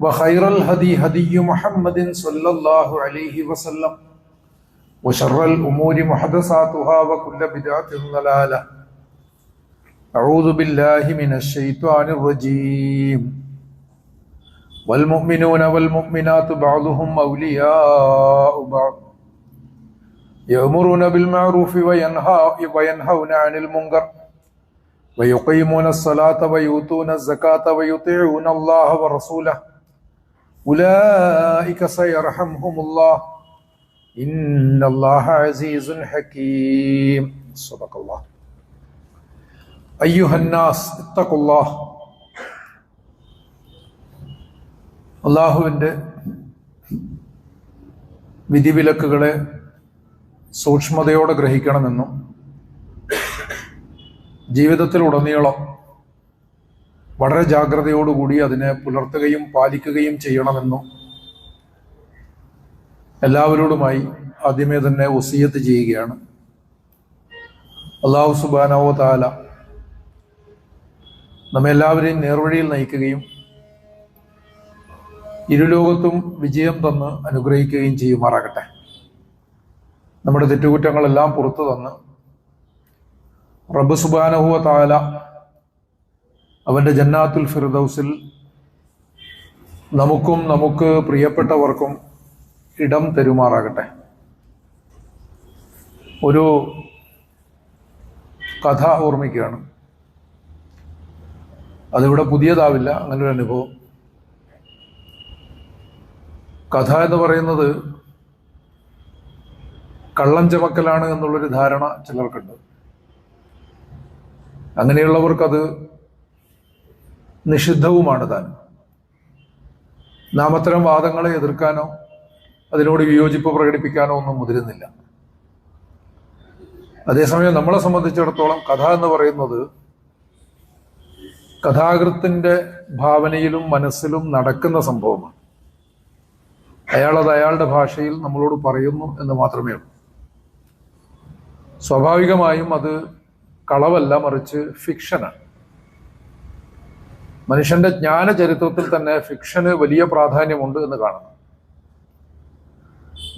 وخير الهدي هدي محمد صلى الله عليه وسلم وشر الأمور محدثاتها وكل بدعة ضلالة أعوذ بالله من الشيطان الرجيم والمؤمنون والمؤمنات بعضهم أولياء بعض يأمرون بالمعروف وينهون عن المنكر ويقيمون الصلاة ويؤتون الزكاة ويطيعون الله ورسوله أولئك سيرحمهم الله إن الله عزيز حكيم صدق الله أيها الناس اتقوا الله അള്ളാഹുവിൻ്റെ വിധിവിലക്കുകളെ സൂക്ഷ്മതയോടെ ഗ്രഹിക്കണമെന്നും ജീവിതത്തിലുടനീളം വളരെ ജാഗ്രതയോടുകൂടി അതിനെ പുലർത്തുകയും പാലിക്കുകയും ചെയ്യണമെന്നും എല്ലാവരോടുമായി ആദ്യമേ തന്നെ ഒസിയത്ത് ചെയ്യുകയാണ്. അള്ളാഹു സുബാനോ താല നമ്മെ എല്ലാവരെയും നേർവഴിയിൽ നയിക്കുകയും ഇരുലോകത്തും വിജയം തന്ന് അനുഗ്രഹിക്കുകയും ചെയ്യുമാറാകട്ടെ. നമ്മുടെ തെറ്റുകുറ്റങ്ങളെല്ലാം പുറത്തു തന്ന് റബ്ബ് സുബാനഹുവ താല അവന്റെ ജന്നാത്തുൽ ഫിർദൗസിൽ നമുക്കും നമുക്ക് പ്രിയപ്പെട്ടവർക്കും ഇടം തരുമാറാകട്ടെ. ഒരു കഥ ഓർമ്മിക്കുകയാണ്. അതിവിടെ പുതിയതാവില്ല അങ്ങനൊരു അനുഭവം. കഥ എന്ന് പറയുന്നത് കള്ളം ചമക്കലാണ് എന്നുള്ളൊരു ധാരണ ചിലർക്കുണ്ട്. അങ്ങനെയുള്ളവർക്കത് നിഷിദ്ധവുമാണ് താൻ. നാം അത്തരം വാദങ്ങളെ എതിർക്കാനോ അതിനോട് വിയോജിപ്പ് പ്രകടിപ്പിക്കാനോ ഒന്നും മുതിരുന്നില്ല. അതേസമയം നമ്മളെ സംബന്ധിച്ചിടത്തോളം കഥ എന്ന് പറയുന്നത് കഥാകൃത്തിന്റെ ഭാവനയിലും മനസ്സിലും നടക്കുന്ന സംഭവമാണ്. അയാൾ അത് അയാളുടെ ഭാഷയിൽ നമ്മളോട് പറയുന്നു എന്ന് മാത്രമേ ഉള്ളൂ. സ്വാഭാവികമായും അത് കളവല്ല മറിച്ച് ഫിക്ഷനാണ്. മനുഷ്യന്റെ ജ്ഞാന ചരിത്രത്തിൽ തന്നെ ഫിക്ഷന് വലിയ പ്രാധാന്യമുണ്ട് എന്ന് കാണുന്നു.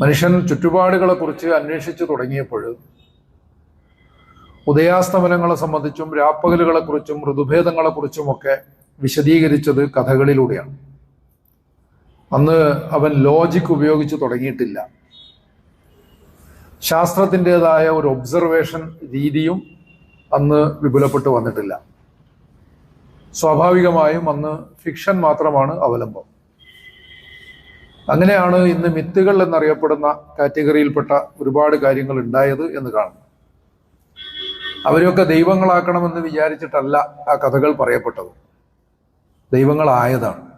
മനുഷ്യൻ ചുറ്റുപാടുകളെ കുറിച്ച് അന്വേഷിച്ചു തുടങ്ങിയപ്പോൾ ഉദയാസ്തമനങ്ങളെ സംബന്ധിച്ചും രാപ്പകലുകളെ കുറിച്ചും ഋതുഭേദങ്ങളെ കുറിച്ചുമൊക്കെ വിശദീകരിച്ചത് കഥകളിലൂടെയാണ്. അന്ന് അവൻ ലോജിക് ഉപയോഗിച്ച് തുടങ്ങിയിട്ടില്ല. ശാസ്ത്രത്തിന്റെതായ ഒരു ഒബ്സർവേഷൻ രീതിയും അന്ന് വിപുലപ്പെട്ടു വന്നിട്ടില്ല. സ്വാഭാവികമായും അന്ന് ഫിക്ഷൻ മാത്രമാണ് അവലംബം. അങ്ങനെയാണ് ഇന്ന് മിത്തുകൾ എന്നറിയപ്പെടുന്ന കാറ്റഗറിയിൽപ്പെട്ട ഒരുപാട് കാര്യങ്ങൾ ഉണ്ടായത് എന്ന് കാണുന്നു അവരെയൊക്കെ ദൈവങ്ങളാക്കണമെന്ന് വിചാരിച്ചിട്ടല്ല ആ കഥകൾ പറയപ്പെട്ടത്. ദൈവങ്ങളായതാണ്.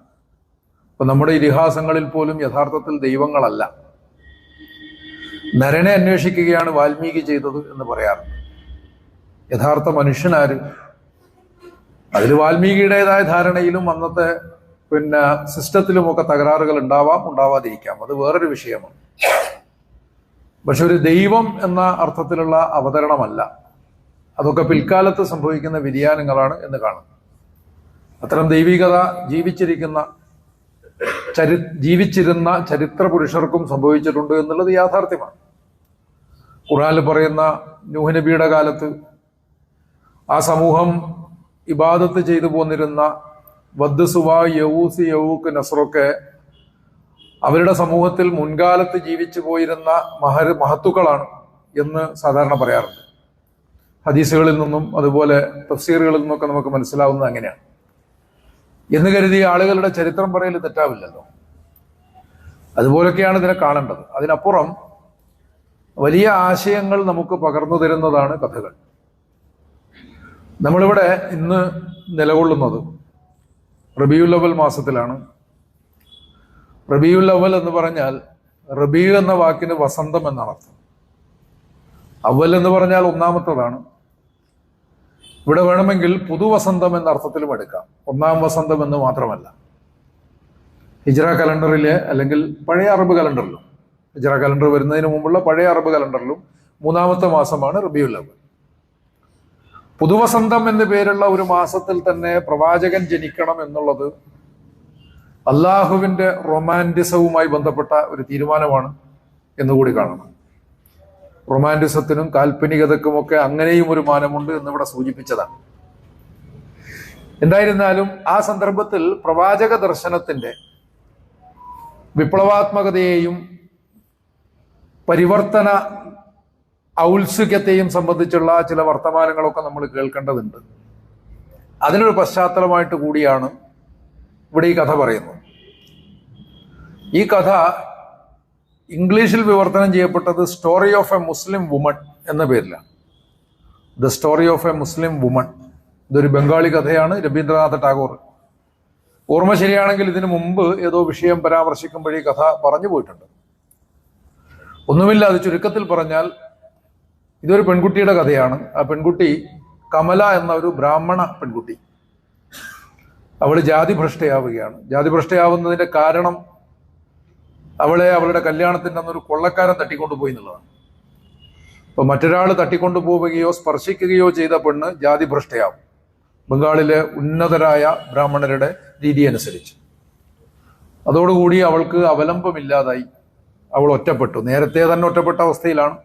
അപ്പൊ നമ്മുടെ ഇതിഹാസങ്ങളിൽ പോലും യഥാർത്ഥത്തിൽ ദൈവങ്ങളല്ല. നരനെ അന്വേഷിക്കുകയാണ് വാൽമീകി ചെയ്തത് എന്ന് പറയാറുണ്ട്. യഥാർത്ഥ മനുഷ്യനാര് അതിൽ വാൽമീകിയുടേതായ ധാരണയിലും അന്നത്തെ പിന്നെ സിസ്റ്റത്തിലും ഒക്കെ തകരാറുകൾ ഉണ്ടാവാം ഉണ്ടാവാതിരിക്കാം. അത് വേറൊരു വിഷയമാണ്. പക്ഷെ ഒരു ദൈവം എന്ന അർത്ഥത്തിലുള്ള അവതരണമല്ല. അതൊക്കെ പിൽക്കാലത്ത് സംഭവിക്കുന്ന വ്യതിയാനങ്ങളാണ് എന്ന് കാണുന്നു അത്തരം ദൈവികത ജീവിച്ചിരിക്കുന്ന ചരി ജീവിച്ചിരുന്ന ചരിത്ര പുരുഷർക്കും സംഭവിച്ചിട്ടുണ്ട് എന്നുള്ളത് യാഥാർത്ഥ്യമാണ്. ഖുറാനിൽ പറയുന്ന നൂഹ് നബിയുടെ കാലത്ത് ആ സമൂഹം ഇബാദത്ത് ചെയ്തു പോന്നിരുന്ന വദ് സുവ യവൂസ് യവൂക്ക് നസ്രൊക്കെ അവരുടെ സമൂഹത്തിൽ മുൻകാലത്ത് ജീവിച്ചു പോയിരുന്ന മഹർ മഹത്തുക്കളാണ് എന്ന് സാധാരണ പറയാറുണ്ട്. ഹദീസുകളിൽ നിന്നും അതുപോലെ തഫ്സീറുകളിൽ നിന്നൊക്കെ നമുക്ക് മനസ്സിലാവുന്നത് അങ്ങനെയാണ്. എന്ന് കരുതി ആളുകളുടെ ചരിത്രം പറയൽ തെറ്റാവില്ലല്ലോ. അതുപോലൊക്കെയാണ് ഇതിനെ കാണേണ്ടത്. അതിനപ്പുറം വലിയ ആശയങ്ങൾ നമുക്ക് പകർന്നു തരുന്നതാണ് കഥകൾ. നമ്മളിവിടെ ഇന്ന് നിലകൊള്ളുന്നത് റബിയുൽ അവൽ മാസത്തിലാണ്. റബിയുൽ അവൽ എന്ന് പറഞ്ഞാൽ റബീ എന്ന വാക്കിന് വസന്തം എന്നാണ് അർത്ഥം. അവൽ എന്ന് പറഞ്ഞാൽ ഒന്നാമത്തതാണ്. ഇവിടെ വേണമെങ്കിൽ പുതുവസന്തം എന്ന അർത്ഥത്തിലും എടുക്കാം. ഒന്നാം വസന്തം എന്ന് മാത്രമല്ല. ഹിജ്റ കലണ്ടറിലെ അല്ലെങ്കിൽ പഴയ അറബ് കലണ്ടറിലും. ഹിജ്റ കലണ്ടർ വരുന്നതിന് മുമ്പുള്ള പഴയ അറബ് കലണ്ടറിലും മൂന്നാമത്തെ മാസമാണ് റബിയുൽ അവൽ പുതുവസന്തം എന്ന പേരുള്ള ഒരു മാസത്തിൽ തന്നെ പ്രവാചകൻ ജനിക്കണം എന്നുള്ളത് അള്ളാഹുവിന്റെ റൊമാന്റിസവുമായി ബന്ധപ്പെട്ട ഒരു തീരുമാനമാണ് എന്നുകൂടി കാണണം. റൊമാന്റിസത്തിനും കാൽപ്പനികതക്കുമൊക്കെ അങ്ങനെയും ഒരു മാനമുണ്ട് എന്നിവിടെ സൂചിപ്പിച്ചതാണ്. എന്തായിരുന്നാലും ആ സന്ദർഭത്തിൽ പ്രവാചക ദർശനത്തിന്റെ വിപ്ലവാത്മകതയെയും പരിവർത്തന ഔത്സുക്യത്തെയും സംബന്ധിച്ചുള്ള ചില വർത്തമാനങ്ങളൊക്കെ നമ്മൾ കേൾക്കേണ്ടതുണ്ട്. അതിനൊരു പശ്ചാത്തലമായിട്ട് കൂടിയാണ് ഇവിടെ ഈ കഥ പറയുന്നത്. ഈ കഥ ഇംഗ്ലീഷിൽ വിവർത്തനം ചെയ്യപ്പെട്ടത് story of a Muslim woman എന്ന പേരിലാണ്. The story of a Muslim woman ഇതൊരു ബംഗാളി കഥയാണ് രവീന്ദ്രനാഥ് ടാഗോർ. ഓർമ്മ ശരിയാണെങ്കിൽ ഇതിനു മുമ്പ് ഏതോ വിഷയം പരാമർശിക്കുമ്പോഴേ കഥ പറഞ്ഞു പോയിട്ടുണ്ട്. ഒന്നുമില്ല അത് ചുരുക്കത്തിൽ പറഞ്ഞാൽ ഇതൊരു പെൺകുട്ടിയുടെ കഥയാണ്. ആ പെൺകുട്ടി കമല എന്ന ഒരു ബ്രാഹ്മണ പെൺകുട്ടി. അവൾ ജാതി ഭ്രഷ്ടയാവുകയാണ് ജാതി ഭ്രഷ്ടയാവുന്നതിന്റെ കാരണം അവളെ അവളുടെ കല്യാണത്തിന്റെ അന്നൊരു കൊള്ളക്കാരൻ തട്ടിക്കൊണ്ടുപോയി എന്നുള്ളതാണ്. അപ്പൊ മറ്റൊരാൾ തട്ടിക്കൊണ്ടു പോവുകയോ സ്പർശിക്കുകയോ ചെയ്ത പെണ്ണ് ജാതി ഭ്രഷ്ടയാവും ബംഗാളിലെ ഉന്നതരായ ബ്രാഹ്മണരുടെ രീതി അനുസരിച്ച്. അതോടുകൂടി അവൾക്ക് അവലംബമില്ലാതായി. അവൾ ഒറ്റപ്പെട്ടു. നേരത്തെ തന്നെ ഒറ്റപ്പെട്ട അവസ്ഥയിലാണ്.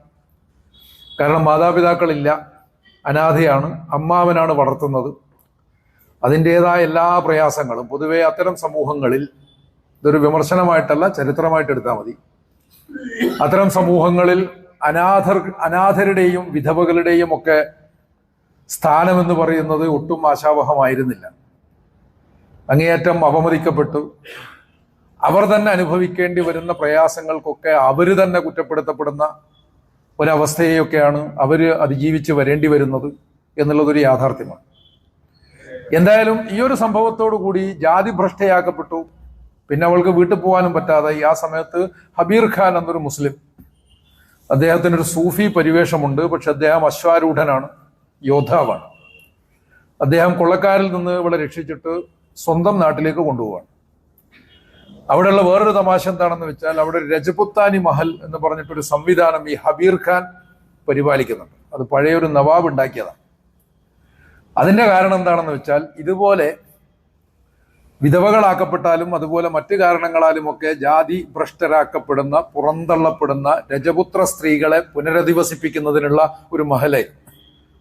കാരണം മാതാപിതാക്കളില്ല. അനാഥയാണ്. അമ്മാവനാണ് വളർത്തുന്നത്. അതിന്റേതായ എല്ലാ പ്രയാസങ്ങളും പൊതുവേ അത്തരം സമൂഹങ്ങളിൽ ഇതൊരു വിമർശനമായിട്ടല്ല ചരിത്രമായിട്ട് എടുത്താൽ മതി. അത്തരം സമൂഹങ്ങളിൽ അനാഥർ അനാഥരുടെയും വിധവകളുടെയും ഒക്കെ സ്ഥാനമെന്ന് പറയുന്നത് ഒട്ടും ആശാവഹമായിരുന്നില്ല. അങ്ങേയറ്റം അപമതിക്കപ്പെട്ടു. അവർ തന്നെ അനുഭവിക്കേണ്ടി വരുന്ന പ്രയാസങ്ങൾക്കൊക്കെ അവർ തന്നെ കുറ്റപ്പെടുത്തപ്പെടുന്ന ഒരവസ്ഥയെയൊക്കെയാണ് അവർ അതിജീവിച്ച് വരേണ്ടി വരുന്നത് എന്നുള്ളതൊരു യാഥാർത്ഥ്യമാണ്. എന്തായാലും ഈ ഒരു സംഭവത്തോടു കൂടി ജാതി ഭ്രഷ്ടയാക്കപ്പെട്ടു. പിന്നെ അവൾക്ക് വീട്ടിൽ പോകാനും പറ്റാതെ ആ സമയത്ത് ഹബീർ ഖാൻ എന്നൊരു മുസ്ലിം അദ്ദേഹത്തിന് ഒരു സൂഫി പരിവേഷമുണ്ട്. പക്ഷെ അദ്ദേഹം അശ്വാരൂഢനാണ് യോദ്ധാവാണ്. അദ്ദേഹം കൊള്ളക്കാരിൽ നിന്ന് ഇവളെ രക്ഷിച്ചിട്ട് സ്വന്തം നാട്ടിലേക്ക് കൊണ്ടുപോവാണ്. അവിടെയുള്ള വേറൊരു തമാശ എന്താണെന്ന് വെച്ചാൽ അവിടെ ഒരു രജപുത്താനി മഹൽ എന്ന് പറഞ്ഞിട്ടൊരു സംവിധാനം ഈ ഹബീർ ഖാൻ പരിപാലിക്കുന്നുണ്ട്. അത് പഴയൊരു നവാബ് ഉണ്ടാക്കിയതാണ്. അതിന്റെ കാരണം എന്താണെന്ന് വെച്ചാൽ ഇതുപോലെ വിധവകളാക്കപ്പെട്ടാലും അതുപോലെ മറ്റു കാരണങ്ങളാലും ഒക്കെ ജാതി ഭ്രഷ്ടരാക്കപ്പെടുന്ന പുറന്തള്ളപ്പെടുന്ന രജപുത്ര സ്ത്രീകളെ പുനരധിവസിപ്പിക്കുന്നതിനുള്ള ഒരു മഹലെ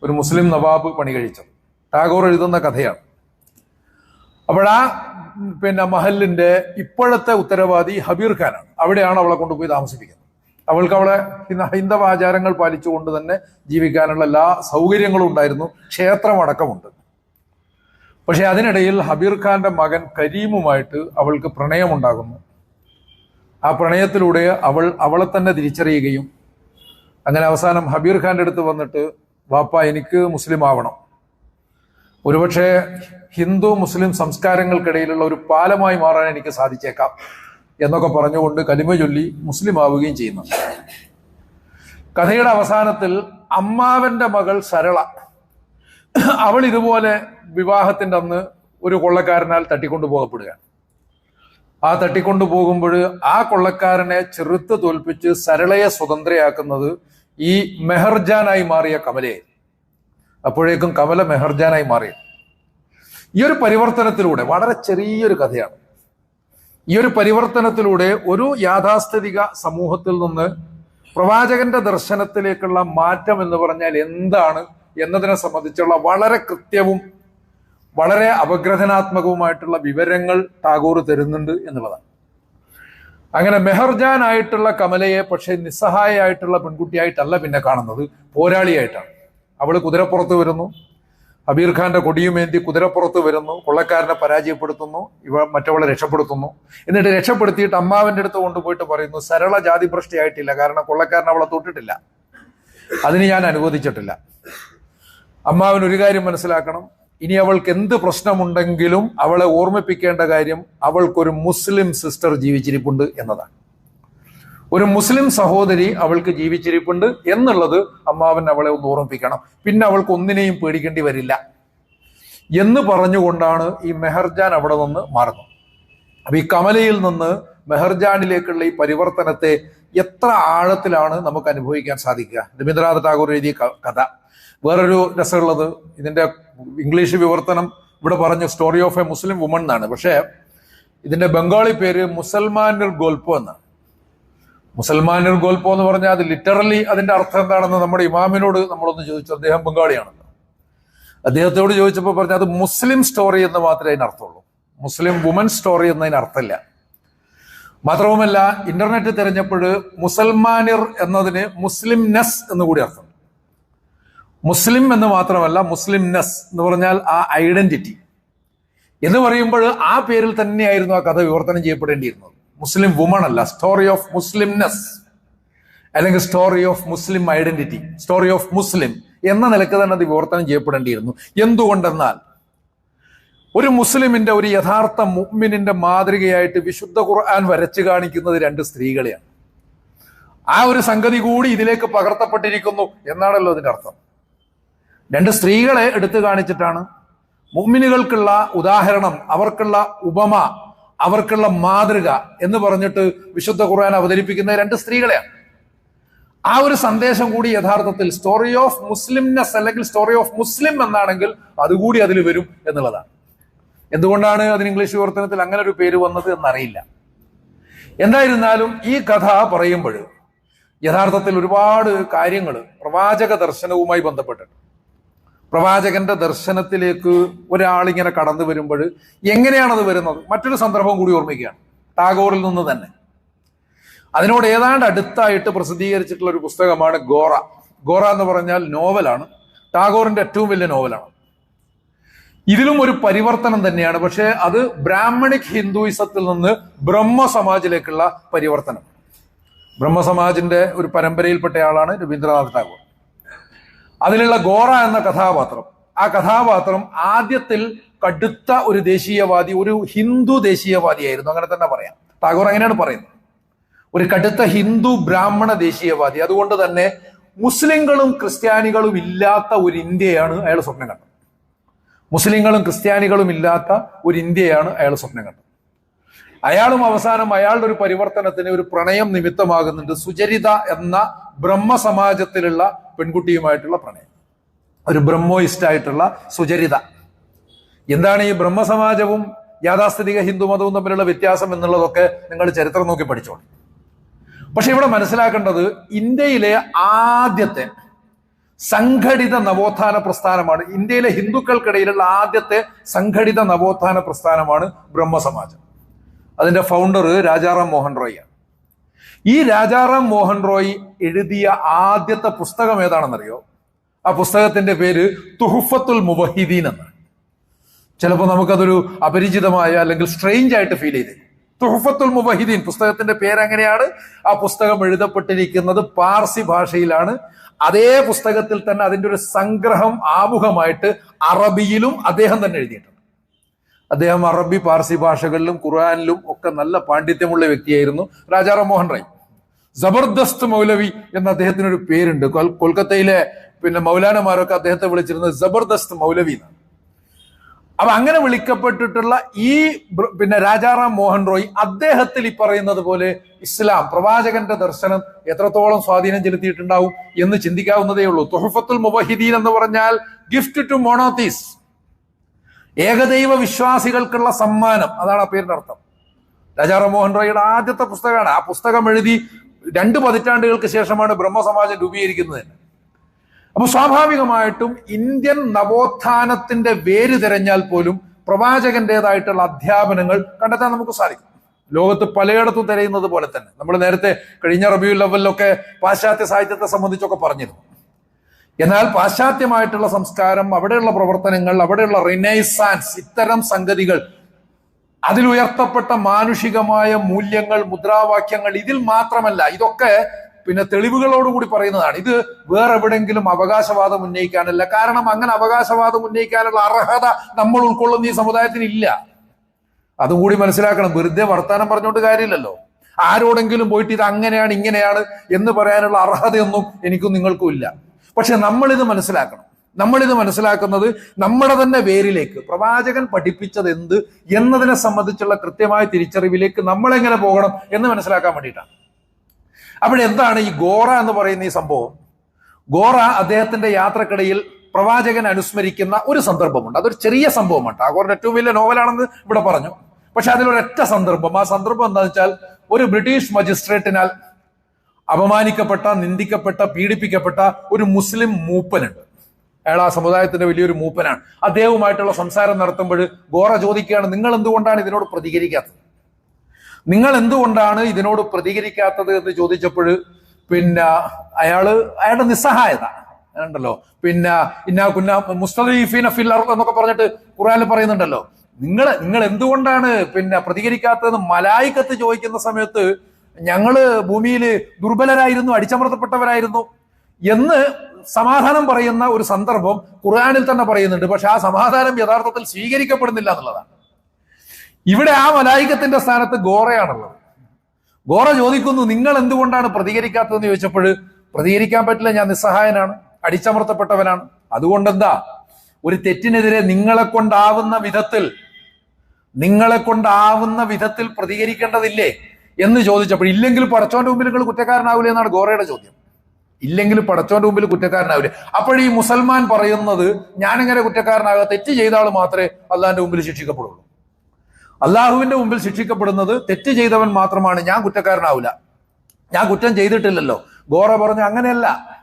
ഒരു മുസ്ലിം നവാബ് പണി കഴിച്ചത് ടാഗോർ എഴുതുന്ന കഥയാണ്. അപ്പോഴാ പിന്നെ മഹലിന്റെ ഇപ്പോഴത്തെ ഉത്തരവാദി ഹബീർ ഖാനാണ്. അവിടെയാണ് അവളെ കൊണ്ടുപോയി താമസിപ്പിക്കുന്നത്. അവൾക്ക് അവളെ ഹിന്ദ- ഹൈന്ദവ ആചാരങ്ങൾ പാലിച്ചുകൊണ്ട് തന്നെ ജീവിക്കാനുള്ള എല്ലാ സൗകര്യങ്ങളും ഉണ്ടായിരുന്നു. ക്ഷേത്രമടക്കമുണ്ട് പക്ഷെ അതിനിടയിൽ ഹബീർ ഖാന്റെ മകൻ കരീമുമായിട്ട് അവൾക്ക് പ്രണയമുണ്ടാകുന്നു. ആ പ്രണയത്തിലൂടെ അവൾ അവളെ തന്നെ തിരിച്ചറിയുകയും അങ്ങനെ അവസാനം ഹബീർ ഖാന്റെ അടുത്ത് വന്നിട്ട് വാപ്പ എനിക്ക് മുസ്ലിം ആവണം. ഒരുപക്ഷെ ഹിന്ദു മുസ്ലിം സംസ്കാരങ്ങൾക്കിടയിലുള്ള ഒരു പാലമായി മാറാൻ എനിക്ക് സാധിച്ചേക്കാം എന്നൊക്കെ പറഞ്ഞുകൊണ്ട് കലിമ ചൊല്ലി മുസ്ലിം ആവുകയും ചെയ്യുന്നു. കഥയുടെ അവസാനത്തിൽ അമ്മാവന്റെ മകൾ സരള അവൾ ഇതുപോലെ വിവാഹത്തിന്റെ അന്ന് ഒരു കൊള്ളക്കാരനാൽ തട്ടിക്കൊണ്ടു പോകപ്പെടുക ആ തട്ടിക്കൊണ്ടു പോകുമ്പോൾ ആ കൊള്ളക്കാരനെ ചെറുത്ത് തോൽപ്പിച്ച് സരളയെ സ്വതന്ത്രയാക്കുന്നത് ഈ മെഹർജാനായി മാറിയ കമലയെ അപ്പോഴേക്കും കമല മെഹർജാനായി മാറി ഈ ഒരു പരിവർത്തനത്തിലൂടെ വളരെ ചെറിയൊരു കഥയാണ്. ഈ ഒരു പരിവർത്തനത്തിലൂടെ ഒരു യാഥാസ്ഥിതിക സമൂഹത്തിൽ നിന്ന് പ്രവാചകന്റെ ദർശനത്തിലേക്കുള്ള മാറ്റം എന്ന് പറഞ്ഞാൽ എന്താണ് എന്നതിനെ സംബന്ധിച്ചുള്ള വളരെ കൃത്യവും വളരെ അപഗ്രഥനാത്മകവുമായിട്ടുള്ള വിവരങ്ങൾ ടാഗോർ തരുന്നുണ്ട് എന്നുള്ളതാണ്. അങ്ങനെ മെഹർജാൻ ആയിട്ടുള്ള കമലയെ പക്ഷേ നിസ്സഹായമായിട്ടുള്ള പെൺകുട്ടിയായിട്ടല്ല പിന്നെ കാണുന്നത്. പോരാളിയായിട്ടാണ്. അവൾ കുതിരപ്പുറത്ത് വരുന്നു. അബീർ ഖാന്റെ കൊടിയുമേന്തി കുതിരപ്പുറത്ത് വരുന്നു കൊള്ളക്കാരനെ പരാജയപ്പെടുത്തുന്നു ഇവ മറ്റവളെ രക്ഷപ്പെടുത്തുന്നു. എന്നിട്ട് രക്ഷപ്പെടുത്തിയിട്ട് അമ്മാവിന്റെ അടുത്ത് കൊണ്ടുപോയിട്ട് പറയുന്നു സരള ജാതി ഭ്രഷ്ടിയായിട്ടില്ല കാരണം കൊള്ളക്കാരൻ അവളെ തൊട്ടിട്ടില്ല. അതിന് ഞാൻ അനുവദിച്ചിട്ടില്ല. അമ്മാവിന് ഒരു കാര്യം മനസ്സിലാക്കണം ഇനി അവൾക്ക് എന്ത് പ്രശ്നമുണ്ടെങ്കിലും അവളെ ഓർമ്മിപ്പിക്കേണ്ട കാര്യം അവൾക്കൊരു മുസ്ലിം സിസ്റ്റർ ജീവിച്ചിരിപ്പുണ്ട് എന്നതാണ്. ഒരു മുസ്ലിം സഹോദരി അവൾക്ക് ജീവിച്ചിരിപ്പുണ്ട് എന്നുള്ളത് അമ്മാവൻ അവളെ ഒന്ന് ഓർമ്മിപ്പിക്കണം. പിന്നെ അവൾക്ക് ഒന്നിനെയും പേടിക്കേണ്ടി വരില്ല. എന്ന് പറഞ്ഞുകൊണ്ടാണ് ഈ മെഹർജാൻ അവിടെ നിന്ന് മാറുന്നത്. അപ്പൊ ഈ കമലയിൽ നിന്ന് മെഹർജാനിലേക്കുള്ള ഈ പരിവർത്തനത്തെ എത്ര ആഴത്തിലാണ് നമുക്ക് അനുഭവിക്കാൻ സാധിക്കുക? രവീന്ദ്രനാഥ് ടാഗോർ എഴുതിയ കഥ. വേറൊരു രസമുള്ളത് ഇതിന്റെ ഇംഗ്ലീഷ് വിവർത്തനം ഇവിടെ പറഞ്ഞ story of a Muslim woman എന്നാണ്. പക്ഷേ ഇതിന്റെ ബംഗാളി പേര് മുസൽമാനിർ ഗോൽപ്പോ എന്നാണ്. മുസൽമാനിർ ഗോൽപ്പോ എന്ന് പറഞ്ഞാൽ അത് ലിറ്ററലി അതിന്റെ അർത്ഥം എന്താണെന്ന് നമ്മുടെ ഇമാമിനോട് നമ്മളൊന്ന് ചോദിച്ചു. അദ്ദേഹം ബംഗാളിയാണല്ലോ. അദ്ദേഹത്തോട് ചോദിച്ചപ്പോൾ പറഞ്ഞു അത് മുസ്ലിം സ്റ്റോറി എന്ന് മാത്രമേ അതിന് അർത്ഥമുള്ളൂ. മുസ്ലിം വുമൻ സ്റ്റോറി എന്നതിന് അർത്ഥമില്ല. മാത്രവുമല്ല ഇന്റർനെറ്റ് തിരഞ്ഞപ്പോൾ മുസൽമാനിർ എന്നതിന് മുസ്ലിം നെസ് എന്ന് കൂടി അർത്ഥം മുസ്ലിം എന്ന് മാത്രമല്ല മുസ്ലിം നെസ് എന്ന് പറഞ്ഞാൽ ആ ഐഡന്റിറ്റി എന്ന് പറയുമ്പോൾ ആ പേരിൽ തന്നെയായിരുന്നു ആ കഥ വിവർത്തനം ചെയ്യപ്പെടേണ്ടിയിരുന്നത്. മുസ്ലിം വുമൺ അല്ല സ്റ്റോറി ഓഫ് മുസ്ലിംനെസ് അല്ലെങ്കിൽ story of Muslim identity story of Muslim എന്ന നിലയ്ക്ക് തന്നെ അത് വിവർത്തനം ചെയ്യപ്പെടേണ്ടിയിരുന്നു. എന്തുകൊണ്ടെന്നാൽ ഒരു മുസ്ലിമിന്റെ ഒരു യഥാർത്ഥ മുഹ്മിനിന്റെ മാതൃകയായിട്ട് വിശുദ്ധ ഖുർആൻ വരച്ചു കാണിക്കുന്നത് രണ്ട് സ്ത്രീകളെയാണ്. ആ ഒരു സംഗതി കൂടി ഇതിലേക്ക് പകർത്തപ്പെട്ടിരിക്കുന്നു എന്നാണല്ലോ അതിന്റെ അർത്ഥം. രണ്ട് സ്ത്രീകളെ എടുത്തു കാണിച്ചിട്ടാണ് മുഹ്മിനുകൾക്കുള്ള ഉദാഹരണം അവർക്കുള്ള ഉപമ അവർക്കുള്ള മാതൃക എന്ന് പറഞ്ഞിട്ട് വിശുദ്ധ ഖുർആൻ അവതരിപ്പിക്കുന്ന രണ്ട് സ്ത്രീകളെയാണ്. ആ ഒരു സന്ദേശം കൂടി യഥാർത്ഥത്തിൽ സ്റ്റോറി ഓഫ് മുസ്ലിംനെസ് അല്ലെങ്കിൽ സ്റ്റോറി ഓഫ് മുസ്ലിം എന്നാണെങ്കിൽ അതുകൂടി അതിൽ വരും എന്നുള്ളതാണ്. എന്തുകൊണ്ടാണ് അതിന് ഇംഗ്ലീഷ് വിവർത്തനത്തിൽ അങ്ങനെ ഒരു പേര് വന്നത് എന്നറിയില്ല. എന്തായിരുന്നാലും ഈ കഥ പറയുമ്പോൾ യഥാർത്ഥത്തിൽ ഒരുപാട് കാര്യങ്ങൾ പ്രവാചക ദർശനവുമായി ബന്ധപ്പെട്ടിട്ട് പ്രവാചകന്റെ ദർശനത്തിലേക്ക് ഒരാളിങ്ങനെ കടന്നു വരുമ്പോൾ എങ്ങനെയാണത് വരുന്നത്? മറ്റൊരു സന്ദർഭം കൂടി ഓർമ്മിക്കുകയാണ്. ടാഗോറിൽ നിന്ന് തന്നെ. അതിനോട് ഏതാണ്ട് അടുത്തായിട്ട് പ്രസിദ്ധീകരിച്ചിട്ടുള്ള ഒരു പുസ്തകമാണ് ഗോറ. ഗോറ എന്ന് പറഞ്ഞാൽ നോവലാണ്. ടാഗോറിന്റെ ഏറ്റവും വലിയ നോവലാണ്. ഇതിലും ഒരു പരിവർത്തനം തന്നെയാണ്. പക്ഷേ അത് ബ്രാഹ്മണിക് ഹിന്ദുയിസത്തിൽ നിന്ന് ബ്രഹ്മ സമാജിലേക്കുള്ള പരിവർത്തനം. ബ്രഹ്മസമാജിന്റെ ഒരു പരമ്പരയിൽപ്പെട്ട ആളാണ് രവീന്ദ്രനാഥ് ടാഗോർ. അതിലുള്ള ഗോറ എന്ന കഥാപാത്രം. ആ കഥാപാത്രം ആദ്യത്തിൽ കടുത്ത ഒരു ദേശീയവാദി ഒരു ഹിന്ദു ദേശീയവാദിയായിരുന്നു. അങ്ങനെ തന്നെ പറയാം. ടാഗോർ അങ്ങനെയാണ് പറയുന്നത്. ഒരു കടുത്ത ഹിന്ദു ബ്രാഹ്മണ ദേശീയവാദി. അതുകൊണ്ട് തന്നെ മുസ്ലിങ്ങളും ക്രിസ്ത്യാനികളും ഇല്ലാത്ത ഒരു ഇന്ത്യയാണ് അയാൾ സ്വപ്നം കണ്ടത്. മുസ്ലിങ്ങളും ക്രിസ്ത്യാനികളും ഇല്ലാത്ത ഒരു ഇന്ത്യയാണ് അയാൾ സ്വപ്നം കണ്ടത്. അയാളും അവസാനം അയാളുടെ ഒരു പരിവർത്തനത്തിന് ഒരു പ്രണയം നിമിത്തമാകുന്നുണ്ട്. സുചരിത എന്ന ബ്രഹ്മസമാജത്തിലുള്ള പെൺകുട്ടിയുമായിട്ടുള്ള പ്രണയം. ഒരു ബ്രഹ്മോയിസ്റ്റ് ആയിട്ടുള്ള സുചരിത. എന്താണ് ഈ ബ്രഹ്മസമാജവും യാഥാസ്ഥിതിക ഹിന്ദുമതവും തമ്മിലുള്ള വ്യത്യാസം എന്നുള്ളതൊക്കെ നിങ്ങൾ ചരിത്രം നോക്കി പഠിച്ചോളൂ. പക്ഷെ ഇവിടെ മനസ്സിലാക്കേണ്ടത് ഇന്ത്യയിലെ ആദ്യത്തെ സംഘടിത നവോത്ഥാന പ്രസ്ഥാനമാണ് ഇന്ത്യയിലെ ഹിന്ദുക്കൾക്കിടയിലുള്ള ആദ്യത്തെ സംഘടിത നവോത്ഥാന പ്രസ്ഥാനമാണ് ബ്രഹ്മസമാജം. അതിന്റെ ഫൗണ്ടർ രാജാറാം മോഹൻ റോയ് ആണ്. ഈ രാജാറാം മോഹൻ റോയ് എഴുതിയ ആദ്യത്തെ പുസ്തകം ഏതാണെന്നറിയോ? ആ പുസ്തകത്തിന്റെ പേര് തുഹുഫത്തുൽ മുബഹിദീൻ എന്നാണ്. ചിലപ്പോൾ നമുക്കതൊരു അപരിചിതമായ അല്ലെങ്കിൽ സ്ട്രെയിഞ്ച് ആയിട്ട് ഫീൽ ചെയ്തേ. തുഹഫത്തുൽ മുബഹിദീൻ പുസ്തകത്തിന്റെ പേരെങ്ങനെയാണ് ആ പുസ്തകം എഴുതപ്പെട്ടിരിക്കുന്നത് പാർസി ഭാഷയിലാണ്. അതേ പുസ്തകത്തിൽ തന്നെ അതിന്റെ ഒരു സംഗ്രഹം ആമുഖമായിട്ട് അറബിയിലും അദ്ദേഹം തന്നെ എഴുതിയിട്ടുണ്ട്. അദ്ദേഹം അറബി പാർസി ഭാഷകളിലും ഖുർആാനിലും ഒക്കെ നല്ല പാണ്ഡിത്യമുള്ള വ്യക്തിയായിരുന്നു രാജാറാം മോഹൻ റോയ്. ജബർദസ്ത് മൗലവി എന്ന അദ്ദേഹത്തിന് ഒരു പേരുണ്ട്. കൊൽ- കൊൽക്കത്തയിലെ പിന്നെ മൗലാനമാരൊക്കെ അദ്ദേഹത്തെ വിളിച്ചിരുന്നത് ജബർദസ്ത് മൗലവി എന്നാണ്. അപ്പൊ അങ്ങനെ വിളിക്കപ്പെട്ടിട്ടുള്ള ഈ പിന്നെ രാജാറാം മോഹൻ റോയ് അദ്ദേഹത്തിൽ ഈ പറയുന്നത് പോലെ ഇസ്ലാം പ്രവാചകന്റെ ദർശനം എത്രത്തോളം സ്വാധീനം ചെലുത്തിയിട്ടുണ്ടാവും എന്ന് ചിന്തിക്കാവുന്നതേ ഉള്ളൂ. തുഹഫത്തുൽ മുബഹിദീൻ എന്ന് പറഞ്ഞാൽ ഗിഫ്റ്റ് ടു മോണോത്തീസ് ഏകദൈവ വിശ്വാസികൾക്കുള്ള സമ്മാനം. അതാണ് ആ പേരിന്റെ അർത്ഥം. രാജാറാം മോഹൻ റോയിയുടെ ആദ്യത്തെ പുസ്തകമാണ്. ആ പുസ്തകം എഴുതി രണ്ട് പതിറ്റാണ്ടുകൾക്ക് ശേഷമാണ് ബ്രഹ്മസമാജം രൂപീകരിക്കുന്നത്. തന്നെ അപ്പൊ സ്വാഭാവികമായിട്ടും ഇന്ത്യൻ നവോത്ഥാനത്തിന്റെ വേര് തിരഞ്ഞാൽ പോലും പ്രവാചകന്റേതായിട്ടുള്ള അധ്യാപനങ്ങൾ കണ്ടെത്താൻ നമുക്ക് സാധിക്കും. ലോകത്ത് പലയിടത്തും തിരയുന്നത് പോലെ തന്നെ. നമ്മൾ നേരത്തെ കഴിഞ്ഞ റബിയു ലെവലിലൊക്കെ പാശ്ചാത്യ സാഹിത്യത്തെ സംബന്ധിച്ചൊക്കെ പറഞ്ഞിരുന്നു. എന്നാൽ പാശ്ചാത്യമായിട്ടുള്ള സംസ്കാരം അവിടെയുള്ള പ്രവർത്തനങ്ങൾ അവിടെയുള്ള റിനൈസാൻസ് ഇത്തരം സംഗതികൾ അതിൽ ഉയർത്തപ്പെട്ട മാനുഷികമായ മൂല്യങ്ങൾ മുദ്രാവാക്യങ്ങൾ ഇതിൽ മാത്രമല്ല. ഇതൊക്കെ പിന്നെ തെളിവുകളോടുകൂടി പറയുന്നതാണ്. ഇത് വേറെവിടെങ്കിലും അവകാശവാദം ഉന്നയിക്കാനല്ല. കാരണം അങ്ങനെ അവകാശവാദം ഉന്നയിക്കാനുള്ള അർഹത നമ്മൾ ഉൾക്കൊള്ളുന്ന ഈ സമുദായത്തിന് ഇല്ല. അതും കൂടി മനസ്സിലാക്കണം. വെറുതെ വർത്താനം പറഞ്ഞുകൊണ്ട് കാര്യമില്ലല്ലോ. ആരോടെങ്കിലും പോയിട്ട് ഇത് അങ്ങനെയാണ് ഇങ്ങനെയാണ് എന്ന് പറയാനുള്ള അർഹതയൊന്നും എനിക്കും നിങ്ങൾക്കും ഇല്ല. പക്ഷെ നമ്മളിത് മനസ്സിലാക്കണം. നമ്മളിത് മനസ്സിലാക്കുന്നത് നമ്മുടെ തന്നെ വേരിലേക്ക്. പ്രവാചകൻ പഠിപ്പിച്ചത് എന്ത്? എന്നതിനെ സംബന്ധിച്ചുള്ള കൃത്യമായ തിരിച്ചറിവിലേക്ക് നമ്മൾ എങ്ങനെ പോകണം എന്ന് മനസ്സിലാക്കാൻ വേണ്ടിയിട്ടാണ്. അവിടെ എന്താണ് ഈ ഗോറ എന്ന് പറയുന്ന ഈ സംഭവം? ഗോറ അദ്ദേഹത്തിന്റെ യാത്രക്കിടയിൽ പ്രവാചകൻ അനുസ്മരിക്കുന്ന ഒരു സന്ദർഭമുണ്ട്. അതൊരു ചെറിയ സംഭവമാണ്. ടാഗോറിന്റെ ഏറ്റവും വലിയ നോവലാണെന്ന് ഇവിടെ പറഞ്ഞു. പക്ഷെ അതിലൊരൊറ്റ സന്ദർഭം. ആ സന്ദർഭം എന്താണെന്ന് വെച്ചാൽ ഒരു ബ്രിട്ടീഷ് മജിസ്ട്രേറ്റിനാൽ അപമാനിക്കപ്പെട്ട നിന്ദിക്കപ്പെട്ട പീഡിപ്പിക്കപ്പെട്ട ഒരു മുസ്ലിം മൂപ്പനുണ്ട്. അയാൾ ആ സമുദായത്തിന്റെ വലിയൊരു മൂപ്പനാണ്. അദ്ദേഹവുമായിട്ടുള്ള സംസാരം നടത്തുമ്പോൾ ഗോറ ചോദിക്കുകയാണ് നിങ്ങൾ എന്തുകൊണ്ടാണ് ഇതിനോട് പ്രതികരിക്കാത്തത്? നിങ്ങൾ എന്തുകൊണ്ടാണ് ഇതിനോട് പ്രതികരിക്കാത്തത്? എന്ന് ചോദിച്ചപ്പോൾ പിന്നെ അയാൾ അയാളുടെ നിസ്സഹായത ഉണ്ടല്ലോ. പിന്നെ ഇന്ന കുന്ന മുസ്തദീഫീന അർദ് എന്നൊക്കെ പറഞ്ഞിട്ട് ഖുറാനിൽ പറയുന്നുണ്ടല്ലോ. നിങ്ങൾ നിങ്ങൾ എന്തുകൊണ്ടാണ് പിന്നെ പ്രതികരിക്കാത്തതെന്ന് മലായിക്കത്ത് ചോദിക്കുന്ന സമയത്ത് ഞങ്ങൾ ഭൂമിയിൽ ദുർബലരായിരുന്നു അടിച്ചമർത്തപ്പെട്ടവരായിരുന്നു എന്ന് സമാധാനം പറയുന്ന ഒരു സന്ദർഭം ഖുർആാനിൽ തന്നെ പറയുന്നുണ്ട്. പക്ഷെ ആ സമാധാനം യഥാർത്ഥത്തിൽ സ്വീകരിക്കപ്പെടുന്നില്ല എന്നുള്ളതാണ്. ഇവിടെ ആ മലായികത്തിന്റെ സ്ഥാനത്ത് ഗോറയാണുള്ളത്. ഗോറ ചോദിക്കുന്നു നിങ്ങൾ എന്തുകൊണ്ടാണ് പ്രതികരിക്കാത്തതെന്ന് ചോദിച്ചപ്പോൾ പ്രതികരിക്കാൻ പറ്റില്ല ഞാൻ നിസ്സഹായനാണ് അടിച്ചമർത്തപ്പെട്ടവനാണ്. അതുകൊണ്ട് എന്താ ഒരു തെറ്റിനെതിരെ നിങ്ങളെ കൊണ്ടാവുന്ന വിധത്തിൽ നിങ്ങളെ കൊണ്ടാവുന്ന വിധത്തിൽ പ്രതികരിക്കേണ്ടതില്ലേ? എന്ന് ചോദിച്ചപ്പോൾ ഇല്ലെങ്കിൽ പറച്ചോന്റെ മുമ്പിൽ നിങ്ങൾ കുറ്റക്കാരനാവില്ലേ എന്നാണ് ഗോറയുടെ ചോദ്യം. ഇല്ലെങ്കിൽ പടച്ചോന്റെ മുമ്പിൽ കുറ്റക്കാരനാവില്ല. അപ്പോഴീ മുസൽമാൻ പറയുന്നത് ഞാനിങ്ങനെ കുറ്റക്കാരനാകാം തെറ്റ് ചെയ്ത ആൾ മാത്രമേ അള്ളാഹിന്റെ മുമ്പിൽ ശിക്ഷിക്കപ്പെടുള്ളൂ. അള്ളാഹുവിന്റെ മുമ്പിൽ ശിക്ഷിക്കപ്പെടുന്നത് തെറ്റ് ചെയ്തവൻ മാത്രമാണ്. ഞാൻ കുറ്റക്കാരനാവില്ല. ഞാൻ കുറ്റം ചെയ്തിട്ടില്ലല്ലോ. ഗോറ പറഞ്ഞു അങ്ങനെയല്ല.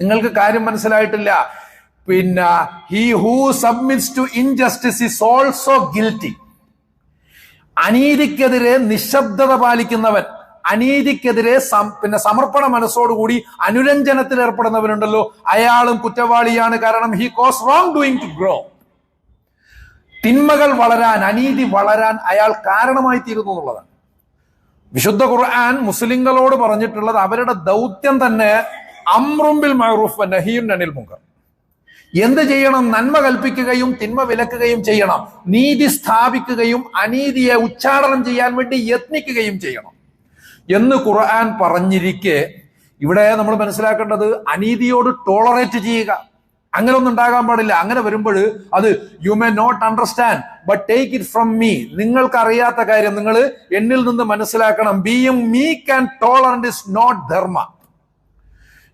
നിങ്ങൾക്ക് കാര്യം മനസ്സിലായിട്ടില്ല. പിന്നെ he who submits to injustice is also guilty അനീതിക്കെതിരെ നിശബ്ദത പാലിക്കുന്നവൻ. അനീതിക്കെതിരെ പിന്നെ സമർപ്പണ മനസ്സോടുകൂടി അനുരഞ്ജനത്തിൽ ഏർപ്പെടുന്നവനുണ്ടല്ലോ അയാളും കുറ്റവാളിയാണ്. കാരണം he cause wrong doing to grow തിന്മകൾ വളരാൻ അനീതി വളരാൻ അയാൾ കാരണമായി തീരുന്നു എന്നുള്ളതാണ്. വിശുദ്ധ ഖുർആൻ മുസ്ലിങ്ങളോട് പറഞ്ഞിട്ടുള്ളത് അവരുടെ ദൗത്യം തന്നെ അമ്രുംബിൽ മഹറൂഫ് നഹിയും അനിൽ മുങ്കർ. എന്ത് ചെയ്യണം? നന്മ കൽപ്പിക്കുകയും തിന്മ വിലക്കുകയും ചെയ്യണം. നീതി സ്ഥാപിക്കുകയും അനീതിയെ ഉച്ചാടനം ചെയ്യാൻ വേണ്ടി യത്നിക്കുകയും ചെയ്യണം. എന്ന് ഖുർആൻ പറഞ്ഞിരിക്കെ ഇവിടെ നമ്മൾ മനസ്സിലാക്കേണ്ടത് അനീതിയോട് ടോളറേറ്റ് ചെയ്യുക. അങ്ങനെ ഒന്നും ഉണ്ടാകാൻ പാടില്ല. അങ്ങനെ വരുമ്പോൾ അത് you may not understand but take it from me നിങ്ങൾക്ക് അറിയാത്ത കാര്യം നിങ്ങൾ എന്നിൽ നിന്ന് മനസ്സിലാക്കണം. Being meek and tolerant is not dharma.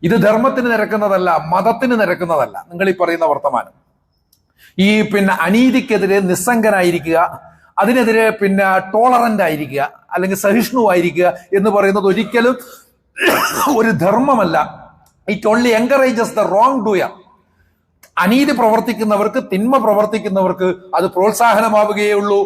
ഇത് ധർമ്മത്തിന് നിരക്കുന്നതല്ല മതത്തിന് നിരക്കുന്നതല്ല. നിങ്ങൾ ഈ പറയുന്ന വർത്തമാനം. ഈ പിന്നെ അനീതിക്കെതിരെ നിസ്സംഗനായിരിക്കുക അതിനെതിരെ പിന്നെ ടോളറന്റ് ആയിരിക്കുക അല്ലെങ്കിൽ സഹിഷ്ണുവായിരിക്കുക എന്ന് പറയുന്നത് ഒരിക്കലും ഒരു ധർമ്മമല്ല. It only encourages the wrong doer അനീതി പ്രവർത്തിക്കുന്നവർക്ക് തിന്മ പ്രവർത്തിക്കുന്നവർക്ക് അത് പ്രോത്സാഹനമാവുകയേ ഉള്ളൂ.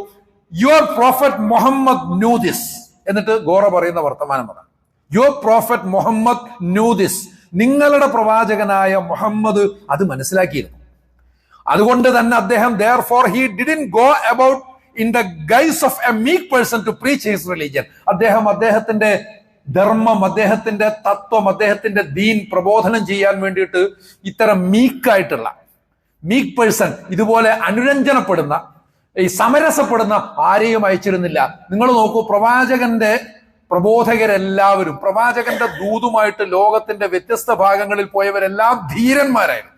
Your prophet Muhammad knew this എന്നിട്ട് ഗോറ പറയുന്ന വർത്തമാനം അതാണ് your prophet Muhammad knew this നിങ്ങളുടെ പ്രവാചകനായ മുഹമ്മദ് അത് മനസ്സിലാക്കിയിരുന്നു. അതുകൊണ്ട് തന്നെ അദ്ദേഹം therefore he didn't go about in the guise of a meek person to preach his religion അദ്ദേഹം അദ്ദേഹത്തിന്റെ ധർമ്മം അദ്ദേഹത്തിന്റെ തത്വം അദ്ദേഹത്തിന്റെ ദീൻ പ്രബോധനം ചെയ്യാൻ വേണ്ടിയിട്ട് ഇത്തരം മീക്കായിട്ടുള്ള മീക്ക് പേഴ്സൺ ഇതുപോലെ അനുരഞ്ജനപ്പെടുന്ന ഈ സമരസപ്പെടുന്ന ആരെയും അയച്ചിരുന്നില്ല. നിങ്ങൾ നോക്കൂ പ്രവാചകന്റെ പ്രബോധകരെല്ലാവരും പ്രവാചകന്റെ ദൂതുമായിട്ട് ലോകത്തിന്റെ വ്യത്യസ്ത ഭാഗങ്ങളിൽ പോയവരെല്ലാം ധീരന്മാരായിരുന്നു.